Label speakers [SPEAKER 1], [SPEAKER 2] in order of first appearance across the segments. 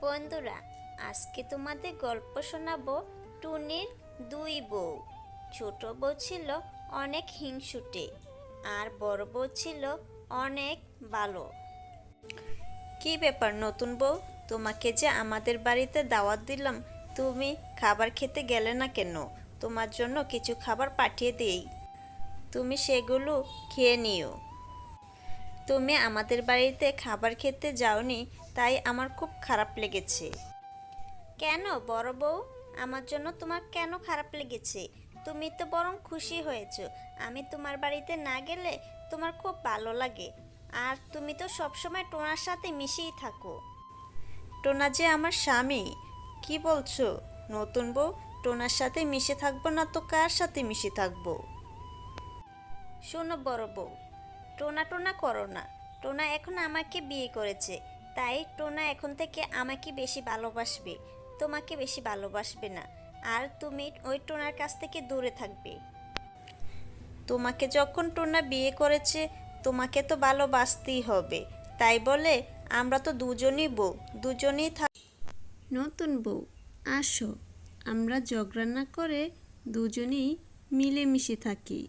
[SPEAKER 1] বন্ধুরা, আজকে তোমাদের গল্প শোনাবো টুনির দুই বউ। ছোট বউ ছিল অনেক হিংসুটে আর বড় বউ ছিল অনেক ভালো কি ব্যাপার নতুন বউ? তোমাকে যে আমাদের বাড়িতে দাওয়াত দিলাম, তুমি খাবার খেতে গেলে না কেন? তোমার জন্য কিছু খাবার পাঠিয়ে দেই। তুমি সেগুলো খেয়ে নিও। তুমি আমাদের বাড়িতে খাবার খেতে যাওনি তাই আমার খুব খারাপ লেগেছে। কেন বড় বউ? আমার জন্য তোমার কেন খারাপ লেগেছে? তুমি তো বরং খুশি হয়েছো। আমি তোমার বাড়িতে না গেলে তোমার খুব ভালো লাগে। আর তুমি তো সবসময় টোনার সাথে মিশেই থাকো। টোনা যে আমার স্বামী, কি বলছো? নতুন বউ, টোনার সাথে মিশে থাকব না তো কার সাথে মিশে থাকব? শোনো বড় বউ, টোনা টোনা করো না। টোনা এখন আমাকে বিয়ে করেছে। তাই টোনা এখন থেকে আমাকে বেশি ভালোবাসবে তোমাকে বেশি ভালোবাসবে না। আর তুমি ওই টোনার কাছ থেকে দূরে থাকবে। তোমাকে যখন টোনা বিয়ে করেছে তোমাকে তো ভালোবাসতেই হবে। তাই বলে আমরা তো দুজনই বউ দুজনেই থাক নতুন বউ আসো। আমরা ঝগড়া না করে দুজনেই মিলেমিশে থাকি।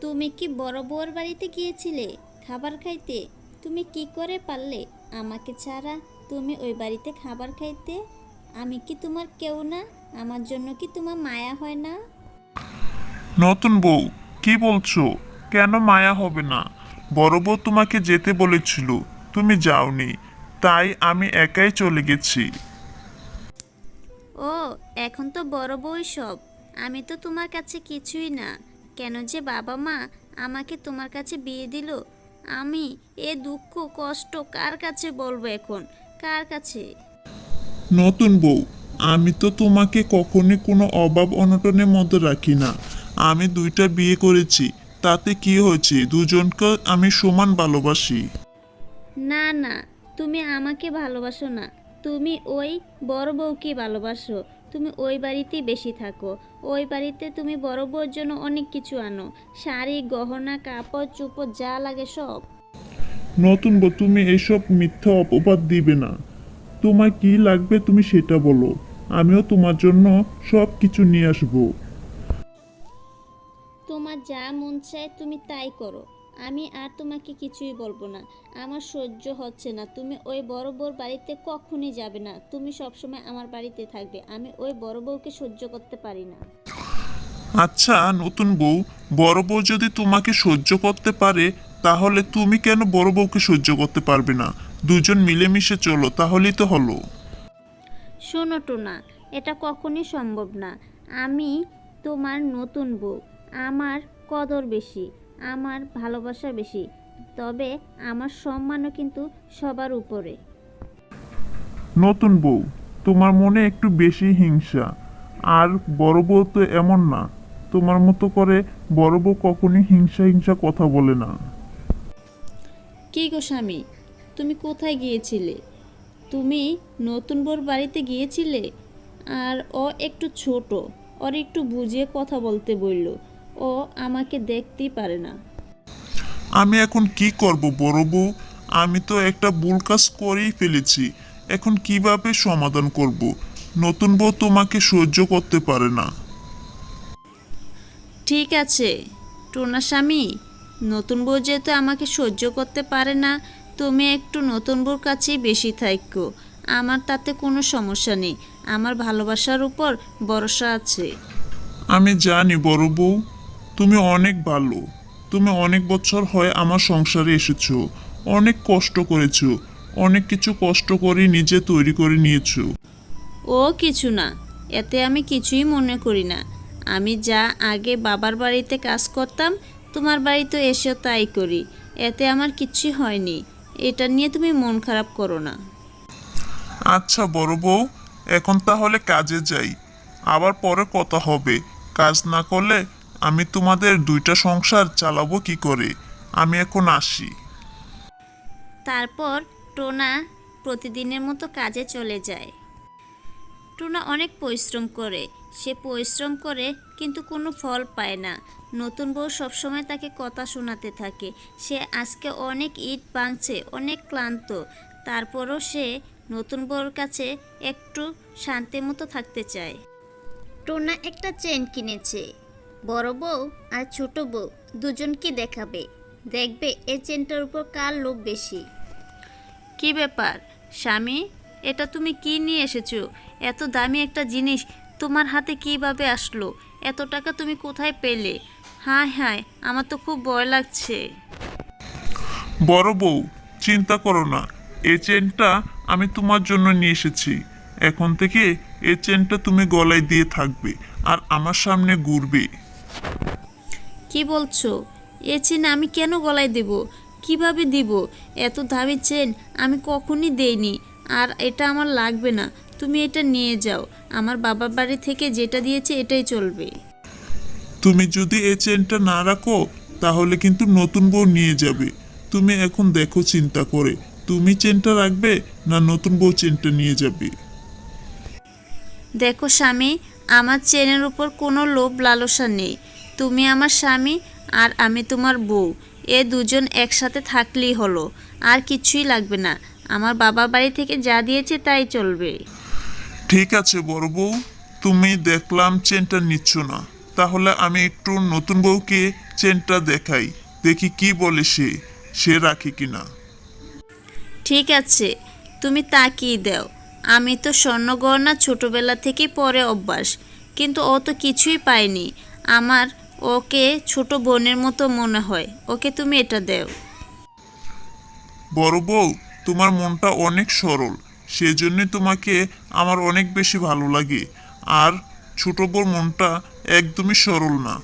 [SPEAKER 1] তুমি কি বড় বউর বাড়িতে গিয়েছিলে? খাবার খাইতে? তুমি কি করে পারলে? আমাকে ছাড়া তুমি ওই বাড়িতে খাবার খাইতে? আমি কি তোমার কেউ না? আমার জন্য কি তোমার মায়া হয় না?
[SPEAKER 2] নতুন বউ কি বলছো? কেন মায়া হবে না? বড় বউ তোমাকে যেতে বলেছিল তুমি যাওনি তাই আমি একাই চলে গেছি।
[SPEAKER 1] ও এখন তো বড় বউই সব। আমি তো তোমার কাছে কিছুই না। কেন যে বাবা মা আমাকে তোমার কাছে বিয়ে দিল? আমি এ দুঃখ কষ্ট কার কাছে বলব এখন? কার কাছে?
[SPEAKER 2] নতুন বউ আমি তো তোমাকে কখনই কোনো অভাব অনটনের মধ্যে রাখি না। আমি দুইটা বিয়ে করেছি তাতে কি হয়েছে? দুজনকে আমি সমান ভালোবাসি।
[SPEAKER 1] না না তুমি আমাকে ভালোবাসো না। তুমি ওই বড় বউকে ভালোবাসো। তুমি ওই বাড়িতেই বেশি থাকো। ওই বাড়িতে তুমি বড় বউর জন্য অনেক কিছু আনো। শাড়ি গহনা কাপড় চুপড় যা লাগে সব।
[SPEAKER 2] নতুন বউ তুমি এইসব মিথ্যা অপবাদ দিবে না। তোমার কি লাগবে তুমি সেটা বলো। আমিও তোমার জন্য সব কিছু নিয়ে আসব।
[SPEAKER 1] তোমার যা মন চায় তুমি তাই করো। আমি আর তোমাকে কিছুই বলব না। আমার সহ্য হচ্ছে না। তুমি ওই বড় বউর বাড়িতে কখনই যাবে না। তুমি সবসময় আমার বাড়িতে থাকবে। আমি ওই বড় বউকে সহ্য করতে পারি না।
[SPEAKER 2] আচ্ছা নতুন বউ বড় বউ যদি তোমাকে সহ্য করতে পারে তাহলে তুমি কেন বড় বউকে সহ্য করতে পারবে না? দুজন মিলেমিশে চলো তাহলেই তো হলো।
[SPEAKER 1] শোনো টোনা এটা কখনই সম্ভব না। আমি তোমার নতুন বউ। আমার কদর বেশি। আমার ভালোবাসা বেশি তবে আমার সম্মানও কিন্তু সবার উপরে।
[SPEAKER 2] নতুন বউ তোমার মনে একটু বেশি হিংসা। আর বড় বউ তো এমন না তোমার মতো করে বড় বউ কখনই হিংসা হিংসা কথা বলে না।
[SPEAKER 1] কি গো স্বামী তুমি কোথায় গিয়েছিলে? তুমি নতুন বউর বাড়িতে গিয়েছিলে? আর ও একটু ছোট ওর একটু বুঝিয়ে কথা বলতে বলল। ও আমাকে দেখতেই পারে না।
[SPEAKER 2] আমি এখন কি করব বড় বউ? আমি তো একটা ভুল কাজ করেই ফেলেছি। এখন কীভাবে সমাধান করব? নতুন বউ তোমাকে সহ্য করতে পারে না।
[SPEAKER 1] ঠিক আছে টোনা স্বামী নতুন বউ যেহেতু আমাকে সহ্য করতে পারে না তুমি একটু নতুন বউর কাছেই বেশি থাকো আমার তাতে কোনো সমস্যা নেই। আমার ভালোবাসার উপর ভরসা আছে।
[SPEAKER 2] আমি জানি বড় বউ তুমি অনেক ভালো। তুমি অনেক বছর হয় আমার সংসারে এসেছ। অনেক কষ্ট করেছ। অনেক কিছু কষ্ট করে নিজে তৈরি করে নিয়েছো।
[SPEAKER 1] ও কিছু না এতে আমি কিছুই মনে করি না। আমি যা আগে বাবার বাড়িতে কাজ করতাম তোমার বাড়িতে এসেও তাই করি। এতে আমার কিচ্ছুই হয়নি। এটা নিয়ে তুমি মন খারাপ করো না।
[SPEAKER 2] আচ্ছা বড় বউ এখন তাহলে কাজে যাই। আবার পরে কথা হবে। কাজ না করলে আমি তোমাদের দুইটা সংসার চালাবো কি করে? আমি এখন আসি।
[SPEAKER 1] তারপর টোনা প্রতিদিনের মতো কাজে চলে যায়। টুনা অনেক পরিশ্রম করে। সে পরিশ্রম করে কিন্তু কোনো ফল পায় না। নতুন বউ সবসময় তাকে কথা শোনাতে থাকে। সে আজকে অনেক ইট ভাঙছে, অনেক ক্লান্ত। তারপরও সে নতুন বউর কাছে একটু শান্তি মতো থাকতে চায়। টোনা একটা চেন কিনেছে। বড় বউ আর ছোট বউ দুজনকে দেখাবে। দেখবে এই চেনটার উপর কার লোভ বেশি। কি ব্যাপার? স্বামী এটা তুমি কি নিয়ে এসেছ? এত দামি একটা জিনিস তোমার হাতে কীভাবে আসলো? এত টাকা তুমি কোথায় পেলে? হায় হায় আমার তো খুব ভয় লাগছে।
[SPEAKER 2] বড় বউ চিন্তা করো না। এই চেনটা আমি তোমার জন্য নিয়ে এসেছি। এখন থেকে এই চেনটা তুমি গলায় দিয়ে থাকবে আর আমার সামনে ঘুরবে।
[SPEAKER 1] কি বলছো? এ চেন আমি কেন গলায় দেব? কীভাবে দিব? এত দামি চেন আমি কখনই দেইনি। আর এটা আমার লাগবে না। তুমি এটা নিয়ে যাও। আমার বাবার বাড়ি থেকে যেটা দিয়েছে এটাই চলবে।
[SPEAKER 2] তুমি যদি এই চেনটা না রাখো তাহলে কিন্তু নতুন বউ নিয়ে যাবে। তুমি এখন দেখো চিন্তা করে তুমি চেনটা রাখবে না নতুন বউ চেনটা নিয়ে যাবে?
[SPEAKER 1] দেখো স্বামী আমার চেনের উপর কোনো লোভ লালসা নেই। তুমি আমার স্বামী আর আমি তোমার বউ। এ দুজন একসাথে থাকলেই হলো। আর কিছুই লাগবে না। আমার বাবা বাড়ি থেকে যা দিয়েছে তাই চলবে।
[SPEAKER 2] ঠিক আছে বড় বউ। তুমি দেখলাম চেনটা নিচ্ছ না। তাহলে আমি একটু নতুন বউকে চেনটা দেখাই। দেখি কি বলে সে। সে রাখে কিনা।
[SPEAKER 1] ঠিক আছে। তুমি তাকিয়ে দাও। আমি তো স্বর্ণগহনা ছোটবেলা থেকেই পরে অভ্যাস। কিন্তু অত কিছুই পাইনি আমার ওকে ছোট বোনের মতো মনে হয়। ওকে তুমি এটা দাও।
[SPEAKER 2] বড় বউ তোমার মনটা অনেক সরল। সেজন্য তোমাকে আমার অনেক বেশি ভালো লাগে। আর ছোট বউর মনটা একদমই সরল না।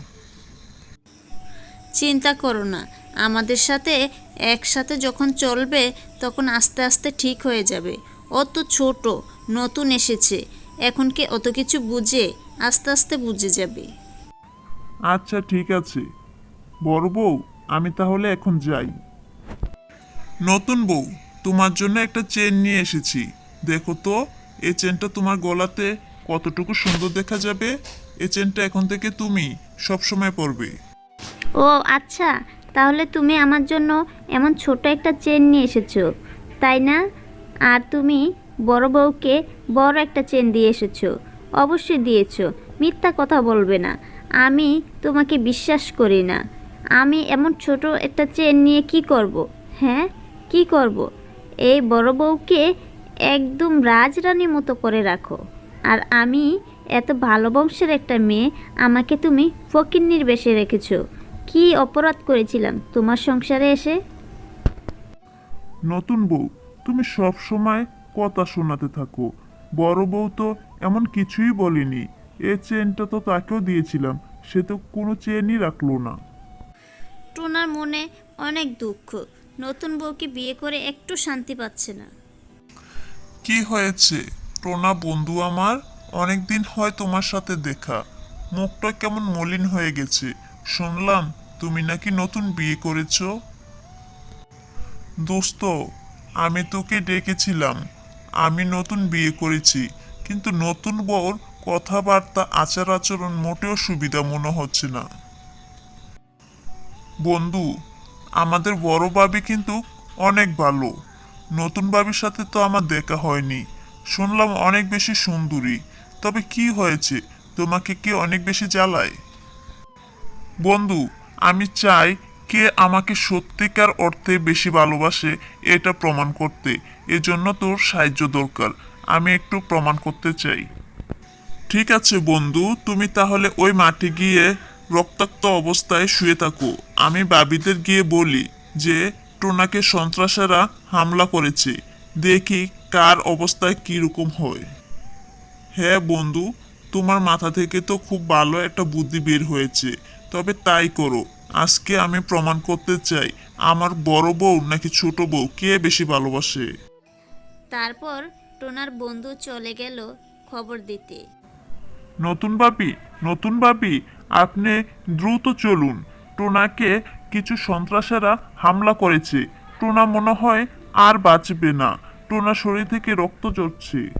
[SPEAKER 1] চিন্তা করো না। আমাদের সাথে একসাথে যখন চলবে তখন আস্তে আস্তে ঠিক হয়ে যাবে। ও তো ছোট নতুন এসেছে। এখন কি অত কিছু বুঝে আস্তে আস্তে বুঝে যাবে।
[SPEAKER 2] আচ্ছা ঠিক আছে। বড় বউ, আমি তাহলে এখন যাই। নতুন বউ, তোমার জন্য একটা চেন নিয়ে এসেছি। দেখো তো এই চেনটা তোমার গলাতে কতটুকু সুন্দর দেখা যাবে? এই চেনটা এখন থেকে তুমি সব সময় পরবে।
[SPEAKER 1] ও আচ্ছা তাহলে তুমি আমার জন্য এমন ছোট একটা চেন নিয়ে এসেছ, তাই না? আর তুমি বড় বউকে বড় একটা চেন দিয়ে এসেছ, অবশ্যই দিয়েছ, মিথ্যা কথা বলবে না। আমি তোমাকে বিশ্বাস করি না। আমি এমন ছোট একটা চেন নিয়ে কি করব? হ্যাঁ কি করব? এই বড় বউকে একদম রাজরানীর মতো করে রাখো। আর আমি এত ভালো বংশের একটা মেয়ে, আমাকে তুমি ফকিন্নির বেশে রেখেছো। কি অপরাধ করেছিলাম তোমার সংসারে এসে?
[SPEAKER 2] নতুন বউ, তুমি সব সময় কথা শোনাতে থাকো। বড় বউ তো এমন কিছুই বলেনি। এই চেনটা তো তাকেও দিয়েছিলাম সে তো কোনো চেনই রাখল না।
[SPEAKER 1] টোনার মনে অনেক দুঃখ নতুন বউকে বিয়ে করে একটু শান্তি পাচ্ছে না।
[SPEAKER 2] কি হয়েছে? টোনা বন্ধু আমার অনেকদিন হয় তোমার সাথে দেখা। মুখটা কেমন মলিন হয়ে গেছে। শুনলাম তুমি নাকি নতুন বিয়ে করেছ। দোস্ত আমি তোকে ডেকেছিলাম। আমি নতুন বিয়ে করেছি কিন্তু নতুন বউর কথাবার্তা, আচার আচরণ মোটেও সুবিধা মনে হচ্ছে না। বন্ধু, আমাদের বড় ভাবি কিন্তু অনেক ভালো। নতুন ভাবির সাথে তো আমার দেখা হয়নি। শুনলাম অনেক বেশি সুন্দরী। তবে কি হয়েছে? তোমাকে কে অনেক বেশি জ্বালায়? বন্ধু, আমি চাই কে আমাকে সত্যিকার অর্থে বেশি ভালোবাসে এটা প্রমাণ করতে। এজন্য তোর সাহায্য দরকার। আমি একটু প্রমাণ করতে চাই। ঠিক আছে বন্ধু, তুমি তাহলে ওই মাঠে গিয়ে রক্তাক্ত অবস্থায় শুয়ে থাকো। আমি বাবিদের গিয়ে বলি যে, টোনাকে সন্ত্রাসেরা হামলা করেছে। দেখি কার অবস্থায় কীরকম হয়। হ্যাঁ বন্ধু, তোমার মাথা থেকে তো খুব ভালো একটা বুদ্ধি বের হয়েছে। তবে তাই করো। আজকে আমি প্রমাণ করতে চাই, আমার বড় বউ নাকি ছোট বউ, কে বেশি ভালোবাসে?
[SPEAKER 1] তারপর টোনার বন্ধু চলে গেল খবর দিতে।
[SPEAKER 2] নতুন বাপি নতুন বাপি আপনি দ্রুত চলুন। টোনাকে কিছু সন্ত্রাসেরা হামলা করেছে। টোনা মনে হয় আর বাঁচবে না। টোনা শরীর থেকে রক্ত চড়ছে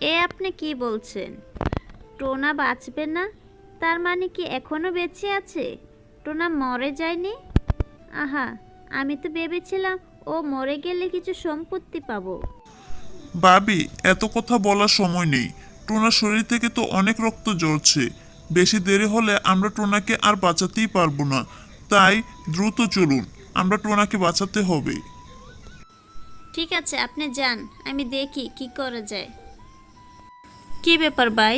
[SPEAKER 1] এ আপনি কি বলছেন? টোনা বাঁচবে না? তার মানে কি এখনও বেঁচে আছে? টোনা মরে যায়নি? আহা আমি তো ভেবেছিলাম ও মরে গেলে কিছু সম্পত্তি পাবো।
[SPEAKER 2] বাবি এত কথা বলার সময় নেই। টোনার শরীর থেকে তো অনেক রক্ত ঝরছে। বেশি দেরি হলে আমরা টোনাকে আর বাঁচাতেই পারব না। তাই দ্রুত চলুন আমরা টোনাকে বাঁচাতে হবে।
[SPEAKER 1] ঠিক আছে আপনি যান আমি দেখি কি করা যায়। কি ব্যাপার ভাই?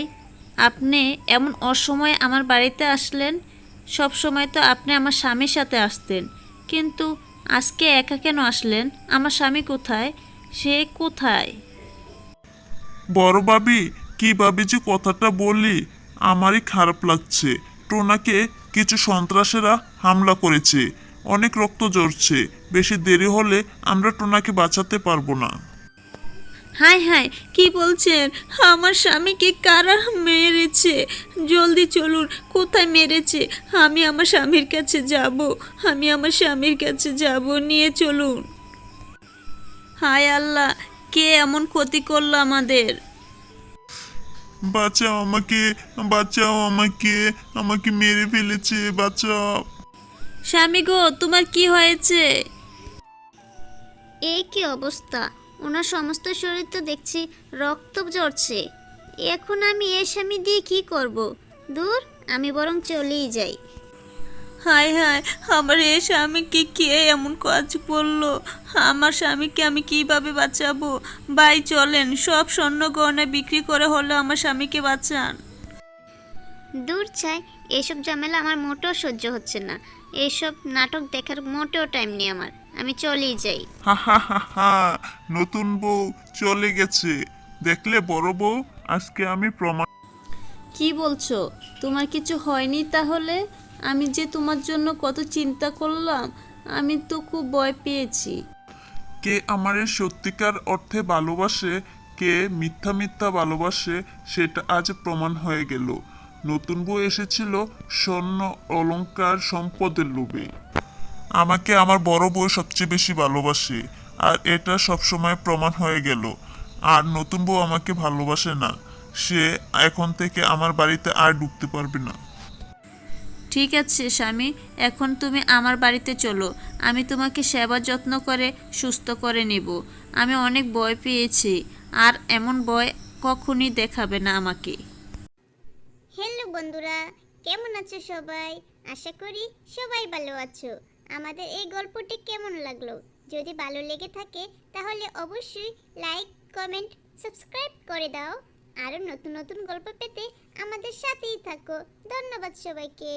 [SPEAKER 1] আপনি এমন অসময়ে আমার বাড়িতে আসলেন? সব সময় তো আপনি আমার স্বামীর সাথে আসতেন। কিন্তু আজকে একা কেন আসলেন? আমার স্বামী কোথায়? সে কোথায়?
[SPEAKER 2] বড় বাবি কি ভাবি যে কথাটা বলি আমারই খারাপ লাগছে। টোনাকে কিছু সন্ত্রাসেরা হামলা করেছে। অনেক রক্ত ঝরছে। বেশি দেরি হলে আমরা টোনাকে বাঁচাতে পারব না।
[SPEAKER 1] হাই হাই কি বলছেন? আমার স্বামীকে কারা মেরেছে? জলদি চলুন, কোথায় মেরেছে? আমি আমার স্বামীর কাছে যাব। আমি আমার স্বামীর কাছে যাব, নিয়ে চলুন। হায় আল্লাহ, কে এমন ক্ষতি করল আমাদের?
[SPEAKER 2] বাঁচাও আমাকে বাঁচাও আমাকে আমাকে মেরে ফেলেছে বাঁচাও।
[SPEAKER 1] স্বামী গো তোমার কি হয়েছে? এই কি অবস্থা? ওনার সমস্ত শরীর তো দেখছি রক্ত ঝরছে। এখন আমি এ স্বামী দিয়ে কি করব? দূর আমি বরং চলেই যাই। হায় হায় আমার এ স্বামীকে কে এমন কাজ করল? আমার স্বামীকে আমি কীভাবে বাঁচাবো? ভাই চলেন সব স্বর্ণ গয়না বিক্রি করে হলো আমার স্বামীকে বাঁচান। দূর চাই এসব ঝামেলা আমার মোটেও সহ্য হচ্ছে না। এইসব নাটক দেখার মোটেও টাইম নেই আমার। আমি চলেই যাই।
[SPEAKER 2] হা হা হা হা নতুন বউ চলে গেছে। দেখলে বড় বউ? আজকে আমি প্রমাণ
[SPEAKER 1] কি বলছো? তোমার কিছু হয়নি তাহলে? আমি যে তোমার জন্য কত চিন্তা করলাম, আমি তো খুব ভয় পেয়েছি।
[SPEAKER 2] কে আমারে সত্যিকার অর্থে ভালোবাসে, কে মিথ্যা মিথ্যা ভালোবাসে, সেটা আজ প্রমাণ হয়ে গেল। নতুন বউ এসেছিল স্বর্ণ অলংকার সম্পদের লোভে। আমাকে আমার বড় বউ সবচেয়ে বেশি ভালোবাসে, আর এটা সবসময় প্রমাণ হয়ে গেল। আর নতুন বউ আমাকে ভালোবাসে না, সে এখন থেকে আমার বাড়িতে আর ঢুকতে পারবে না।
[SPEAKER 1] ঠিক আছে, স্বামী, এখন তুমি আমার বাড়িতে চলো। আমি তোমাকে সেবা যত্ন করে, সুস্থ করে নেব। আমি অনেক ভয় পেয়েছি, আর এমন ভয় কখনই দেখাবে না আমাকে।
[SPEAKER 3] হ্যালো বন্ধুরা, কেমন আছো সবাই? আশা করি সবাই ভালো আছো। আমাদের এই গল্পটি কেমন লাগল? যদি ভালো লেগে থাকে, তাহলে অবশ্যই লাইক কমেন্ট সাবস্ক্রাইব করে দাও। আরও নতুন নতুন গল্প পেতে আমাদের সাথেই থাকো। ধন্যবাদ সবাইকে।